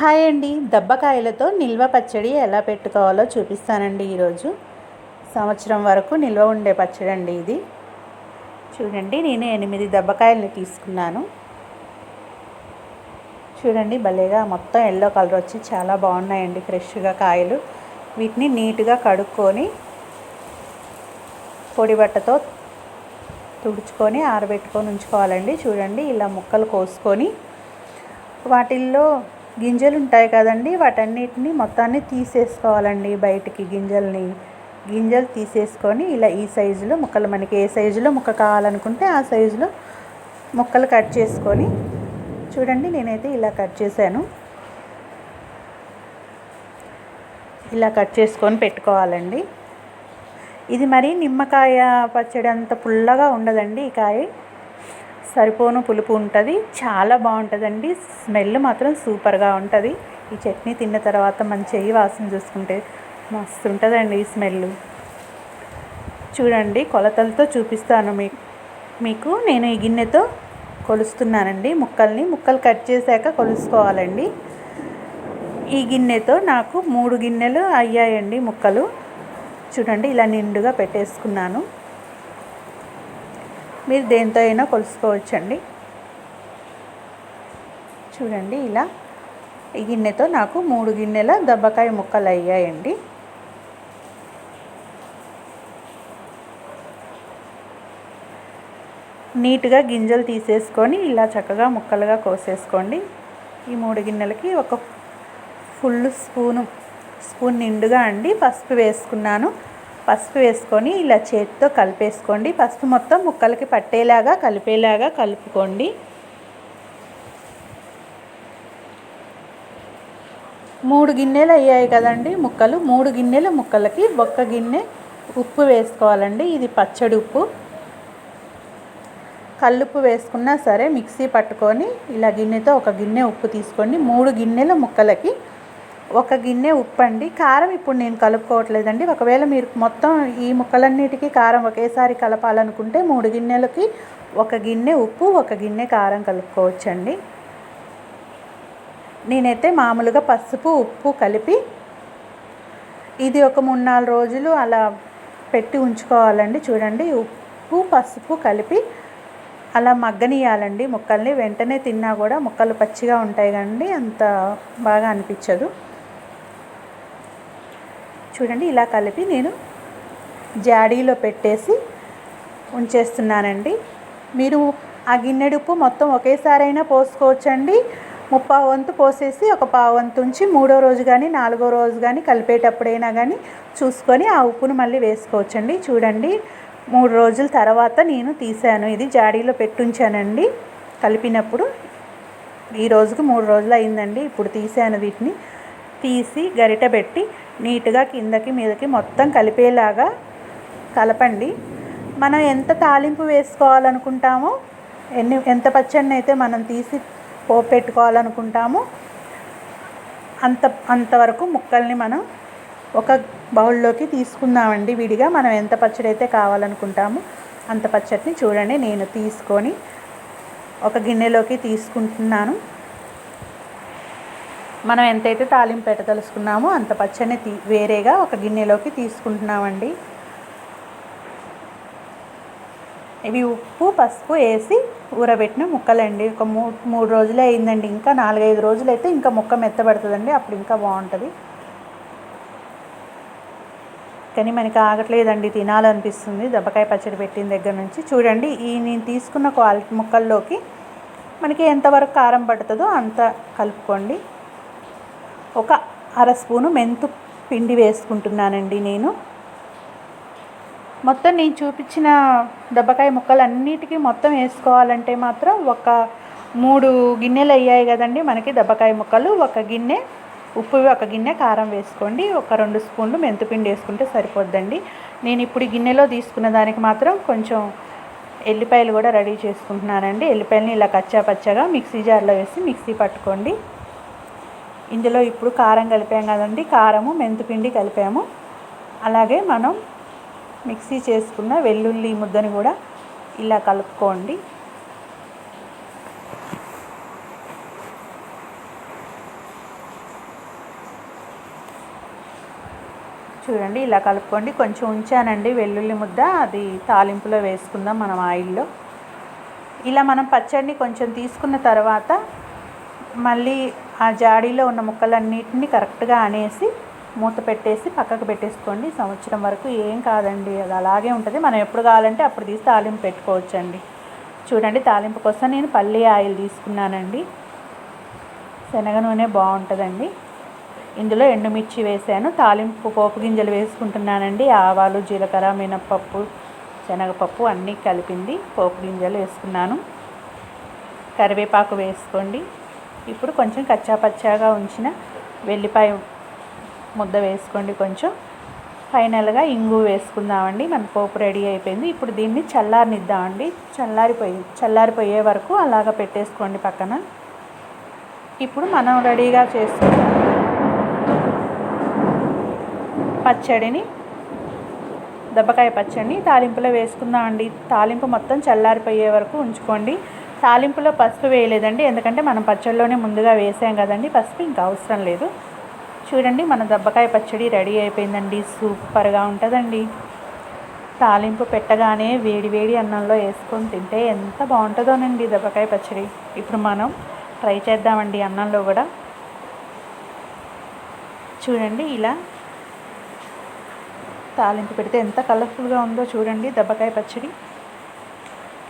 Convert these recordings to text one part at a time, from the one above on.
Hi అండి. దబ్బకాయలతో నిల్వ పచ్చడి ఎలా పెట్టుకోవాలో చూపిస్తానండి ఈరోజు. సంవత్సరం వరకు నిల్వ ఉండే పచ్చడి అండి ఇది. చూడండి నేను ఎనిమిది దబ్బకాయలని తీసుకున్నాను. చూడండి భలేగా మొత్తం ఎల్లో కలర్ వచ్చి చాలా బాగున్నాయండి ఫ్రెష్గా కాయలు. వీటిని నీట్గా కడుక్కొని పొడి బట్టతో తుడుచుకొని ఆరబెట్టుకొని ఉంచుకోవాలండి. చూడండి ఇలా ముక్కలు కోసుకొని వాటిల్లో గింజలు ఉంటాయి కదండి వాటన్నిటిని మొత్తాన్ని తీసేసుకోవాలండి బయటికి గింజల్ని. గింజలు తీసేసుకొని ఇలా ఈ సైజులో ముక్కలు మనకి ఏ సైజులో ముక్క కావాలనుకుంటే ఆ సైజులో ముక్కలు కట్ చేసుకొని చూడండి నేనైతే ఇలా కట్ చేశాను. ఇలా కట్ చేసుకొని పెట్టుకోవాలండి. ఇది మరి నిమ్మకాయ పచ్చడి అంత పుల్లగా ఉండదండి ఈ కాయ. సరిపోను పులుపు ఉంటుంది. చాలా బాగుంటుందండి. స్మెల్ మాత్రం సూపర్గా ఉంటుంది. ఈ చట్నీ తిన్న తర్వాత మన చెయ్యి వాసన చూసుకుంటే మస్తు ఉంటుందండి ఈ స్మెల్ చూడండి కొలతలతో చూపిస్తాను మీ మీకు. నేను ఈ గిన్నెతో కొలుస్తున్నానండి ముక్కల్ని. ముక్కలు కట్ చేశాక కొలుసుకోవాలండి. ఈ గిన్నెతో నాకు మూడు గిన్నెలు అయ్యాయండి ముక్కలు. చూడండి ఇలా నిండుగా పెట్టేసుకున్నాను. మీరు దేంతో అయినా కొలుసుకోవచ్చండి. చూడండి ఇలా. ఈ గిన్నెతో నాకు మూడు గిన్నెల దబ్బకాయ ముక్కలు అయ్యాయండి. నీట్గా గింజలు తీసేసుకొని ఇలా చక్కగా ముక్కలుగా కోసేసుకోండి. ఈ మూడు గిన్నెలకి ఒక ఫుల్ స్పూను స్పూన్ నిండుగా అండి. పసుపు వేసుకున్నాను. పసుపు వేసుకొని ఇలా చేతితో కలిపేసుకోండి. పసుపు మొత్తం ముక్కలకి పట్టేలాగా కలిపేలాగా కలుపుకోండి. మూడు గిన్నెలు అయ్యాయి కదండి ముక్కలు. మూడు గిన్నెల ముక్కలకి ఒక్క గిన్నె ఉప్పు వేసుకోవాలండి. ఇది పచ్చడి ఉప్పు. కల్లుప్పు వేసుకున్నా సరే మిక్సీ పట్టుకొని ఇలా గిన్నెతో ఒక గిన్నె ఉప్పు తీసుకోండి. మూడు గిన్నెల ముక్కలకి ఒక గిన్నె ఉప్పు అండి కారం ఇప్పుడు నేను కలుపుకోవట్లేదండి. ఒకవేళ మీరు మొత్తం ఈ ముక్కలన్నిటికీ కారం ఒకేసారి కలపాలనుకుంటే మూడు గిన్నెలకి ఒక గిన్నె ఉప్పు ఒక గిన్నె కారం కలుపుకోవచ్చండి. నేనైతే మామూలుగా పసుపు ఉప్పు కలిపి ఇది ఒక మూడు నాలుగు రోజులు అలా పెట్టి ఉంచుకోవాలండి. చూడండి ఉప్పు పసుపు కలిపి అలా మగ్గనియాలండి ముక్కల్ని. వెంటనే తిన్నా కూడా ముక్కలు పచ్చిగా ఉంటాయి కండి అంత బాగా అనిపించదు. చూడండి ఇలా కలిపి నేను జాడీలో పెట్టేసి ఉంచేస్తున్నానండి. మీరు ఆ గిన్నెడుపు మొత్తం ఒకేసారైనా పోసుకోవచ్చండి. ముప్పా వంతు పోసేసి ఒక పావు వంతు ఉంచి మూడో రోజు కానీ నాలుగో రోజు కానీ కలిపేటప్పుడైనా కానీ చూసుకొని ఆ ఉప్పును మళ్ళీ వేసుకోవచ్చండి. చూడండి మూడు రోజుల తర్వాత నేను తీసాను ఇది జాడీలో పెట్టుంచానండి. కలిపినప్పుడు ఈ రోజుకు మూడు రోజులు అయిందండి. ఇప్పుడు తీసాను వీటిని. తీసి గరిట పెట్టి నీట్గా కిందకి మీదకి మొత్తం కలిపేలాగా కలపండి. మనం ఎంత తాలింపు వేసుకోవాలనుకుంటామో ఎన్ని ఎంత పచ్చడిని అయితే మనం తీసి పోపు పెట్టుకోవాలనుకుంటామో అంత అంతవరకు ముక్కల్ని మనం ఒక బౌల్లోకి తీసుకుందామండి. విడిగా మనం ఎంత పచ్చడి అయితే కావాలనుకుంటామో అంత పచ్చడిని చూడండి. నేను తీసుకొని ఒక గిన్నెలోకి తీసుకుంటున్నాను. మనం ఎంతైతే తాలింపు పెట్టదలుచుకున్నామో అంత పచ్చడిని తీ వేరేగా ఒక గిన్నెలోకి తీసుకుంటున్నామండి. ఇవి ఉప్పు పసుపు వేసి ఊరబెట్టిన ముక్కలండి. ఒక మూ మూడు రోజులే అయిందండి. ఇంకా నాలుగైదు రోజులు అయితే ఇంకా ముక్క మెత్తబడుతుందండి. అప్పుడు ఇంకా బాగుంటుంది. కానీ మనకి ఆగట్లేదండి. తినాలనిపిస్తుంది. దెబ్బకాయ పచ్చడి పెట్టిన దగ్గర నుంచి. చూడండి ఈ నేను తీసుకున్న క్వాలిటీ ముక్కల్లోకి మనకి ఎంతవరకు కారం పడుతుందో అంత కలుపుకోండి. ఒక అర స్పూను మెంతు పిండి వేసుకుంటున్నానండి నేను. మొత్తం నేను చూపించిన దెబ్బకాయ ముక్కలు అన్నిటికీ మొత్తం వేసుకోవాలంటే మాత్రం ఒక మూడు గిన్నెలు అయ్యాయి కదండి మనకి దెబ్బకాయ ముక్కలు. ఒక గిన్నె ఉప్పు ఒక గిన్నె కారం వేసుకోండి. ఒక రెండు స్పూన్లు మెంతుపిండి వేసుకుంటే సరిపోద్దండి. నేను ఇప్పుడు గిన్నెలో తీసుకున్న దానికి మాత్రం కొంచెం ఎల్లిపాయలు కూడా రెడీ చేసుకుంటున్నానండి. ఎల్లిపాయలని ఇలా కచ్చా పచ్చగా మిక్సీ జార్లో వేసి మిక్సీ పట్టుకోండి. ఇందులో ఇప్పుడు కారం కలిపాం కదండి. కారము మెంతిపిండి కలిపాము. అలాగే మనం మిక్సీ చేసుకున్న వెల్లుల్లి ముద్దని కూడా ఇలా కలుపుకోండి. చూడండి ఇలా కలుపుకోండి. కొంచెం ఉంచానండి వెల్లుల్లి ముద్ద. అది తాలింపులో వేసుకుందాం మనం ఆయిల్లో. ఇలా మనం పచ్చడిని కొంచెం తీసుకున్న తర్వాత మళ్ళీ ఆ జాడీలో ఉన్న ముక్కలన్నిటిని కరెక్ట్గా అనేసి మూత పెట్టేసి పక్కకు పెట్టేసుకోండి. సంవత్సరం వరకు ఏం కాదండి. అది అలాగే ఉంటుంది. మనం ఎప్పుడు కావాలంటే అప్పుడు తీసి తాలింపు పెట్టుకోవచ్చండి. చూడండి తాలింపు కోసం నేను పల్లి ఆయిల్ తీసుకున్నానండి. శనగ నూనె బాగుంటుందండి. ఇందులో ఎండుమిర్చి వేసాను. తాలింపు పోపు గింజలు వేసుకుంటున్నానండి. ఆవాలు జీలకర్ర మినప్పప్పు శనగపప్పు అన్నీ కలిపింది పోపు గింజలు వేసుకున్నాను. కరివేపాకు వేసుకోండి. ఇప్పుడు కొంచెం కచ్చా పచ్చాగా ఉంచిన వెల్లిపాయ ముద్ద వేసుకోండి కొంచెం. ఫైనల్గా ఇంగు వేసుకుందామండి. మన పోపు రెడీ అయిపోయింది. ఇప్పుడు దీన్ని చల్లారనిద్దామండి. చల్లారిపోయి చల్లారిపోయే వరకు అలాగ పెట్టేసుకోండి పక్కన. ఇప్పుడు మనం రెడీగా చేసుకున్న పచ్చడిని దెబ్బకాయ పచ్చడిని తాలింపులో వేసుకుందామండి. తాలింపు మొత్తం చల్లారిపోయే వరకు ఉంచుకోండి. తాలింపులో పసుపు వేయలేదండి. ఎందుకంటే మనం పచ్చడిలోనే ముందుగా వేసాం కదండి. పసుపు ఇంకా అవసరం లేదు. చూడండి మన దెబ్బకాయ పచ్చడి రెడీ అయిపోయిందండి. సూపర్గా ఉంటుందండి. తాలింపు పెట్టగానే వేడి వేడి అన్నంలో వేసుకొని తింటే ఎంత బాగుంటుందోనండి దెబ్బకాయ పచ్చడి. ఇప్పుడు మనం ట్రై చేద్దామండి అన్నంలో కూడా. చూడండి ఇలా తాలింపు పెడితే ఎంత కలర్ఫుల్గా ఉందో చూడండి దెబ్బకాయ పచ్చడి.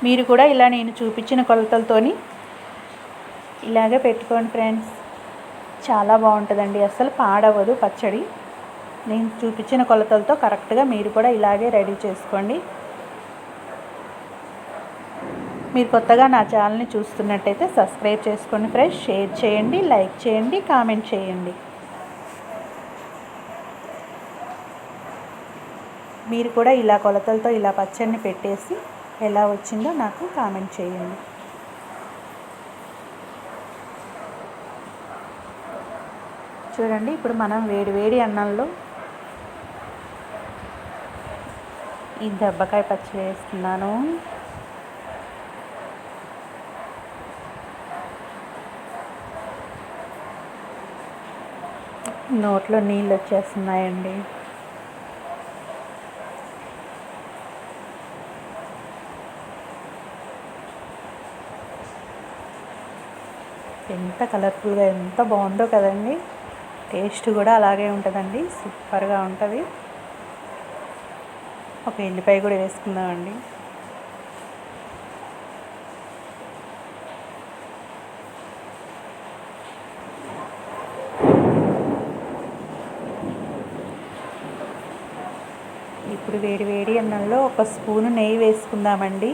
మీరు కూడా ఇలా నేను చూపించిన కొలతలతోని ఇలాగే పెట్టుకోండి ఫ్రెండ్స్ చాలా బాగుంటుందండి. అసలు పాడవదు పచ్చడి. నేను చూపించిన కొలతలతో కరెక్ట్గా మీరు కూడా ఇలాగే రెడీ చేసుకోండి. మీరు కొత్తగా నా ఛానల్ని చూస్తున్నట్టయితే సబ్స్క్రైబ్ చేసుకోండి ఫ్రెండ్స్ షేర్ చేయండి లైక్ చేయండి కామెంట్ చేయండి. మీరు కూడా ఇలా కొలతలతో ఇలా పచ్చడిని పెట్టేసి ఎలా వచ్చిందో నాకు కామెంట్ చేయండి. చూడండి ఇప్పుడు మనం వేడి వేడి అన్నంలో ఈ దెబ్బకాయ పచ్చి వేస్తున్నాను. నోట్లో నీళ్ళు వచ్చేస్తున్నాయండి. ఎంత కలర్ఫుల్గా ఎంత బాగుందో కదండి. టేస్ట్ కూడా అలాగే ఉంటుందండి. సూపర్గా ఉంటుంది. ఒక ఎల్లిపాయ కూడా వేసుకుందామండి. ఇప్పుడు వేడి వేడి అన్నంలో ఒక స్పూను నెయ్యి వేసుకుందామండి.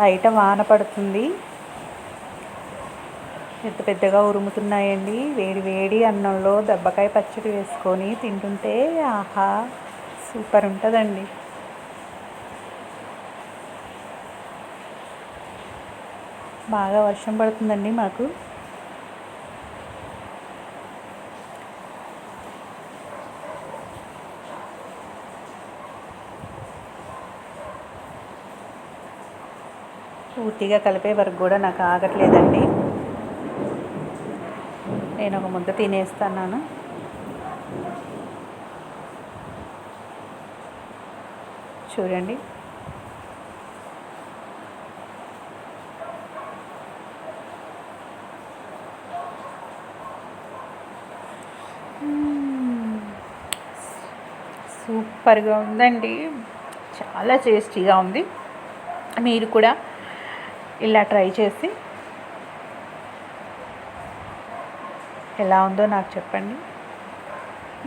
బయట వాన పడుతుంది. పెద్ద పెద్దగా ఉరుముతున్నాయండి. వేడి వేడి అన్నంలో దెబ్బకాయ పచ్చడి వేసుకొని తింటుంటే ఆహా సూపర్ ఉంటుందండి. బాగా వర్షం పడుతుందండి మాకు. పూర్తిగా కలిపే వరకు కూడా నాకు ఆగట్లేదండి. నేను ఒక ముద్ద తినేస్తున్నాను. చూడండి. సూపర్గా ఉందండి. చాలా టేస్టీగా ఉంది. మీరు కూడా ఇలా ట్రై చేసి ఎలా ఉందో నాకు చెప్పండి.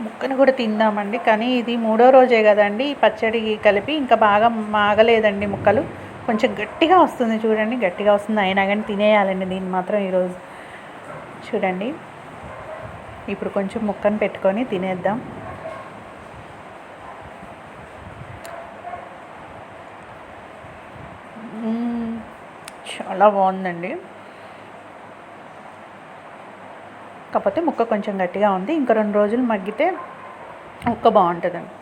ముక్కను కూడా తిందామండి కానీ ఇది మూడో రోజే కదండి పచ్చడి కలిపి ఇంకా బాగా మాగలేదండి ముక్కలు. కొంచెం గట్టిగా వస్తుంది చూడండి గట్టిగా వస్తుంది అయినా కానీ తినేయాలండి దీన్ని మాత్రం ఈరోజు. చూడండి ఇప్పుడు కొంచెం ముక్కను పెట్టుకొని తినేద్దాం. చాలా బాగుందండి. కాకపోతే ముక్క కొంచెం గట్టిగా ఉంది. ఇంకా రెండు రోజులు మగ్గితే ముక్క బాగుంటుందండి.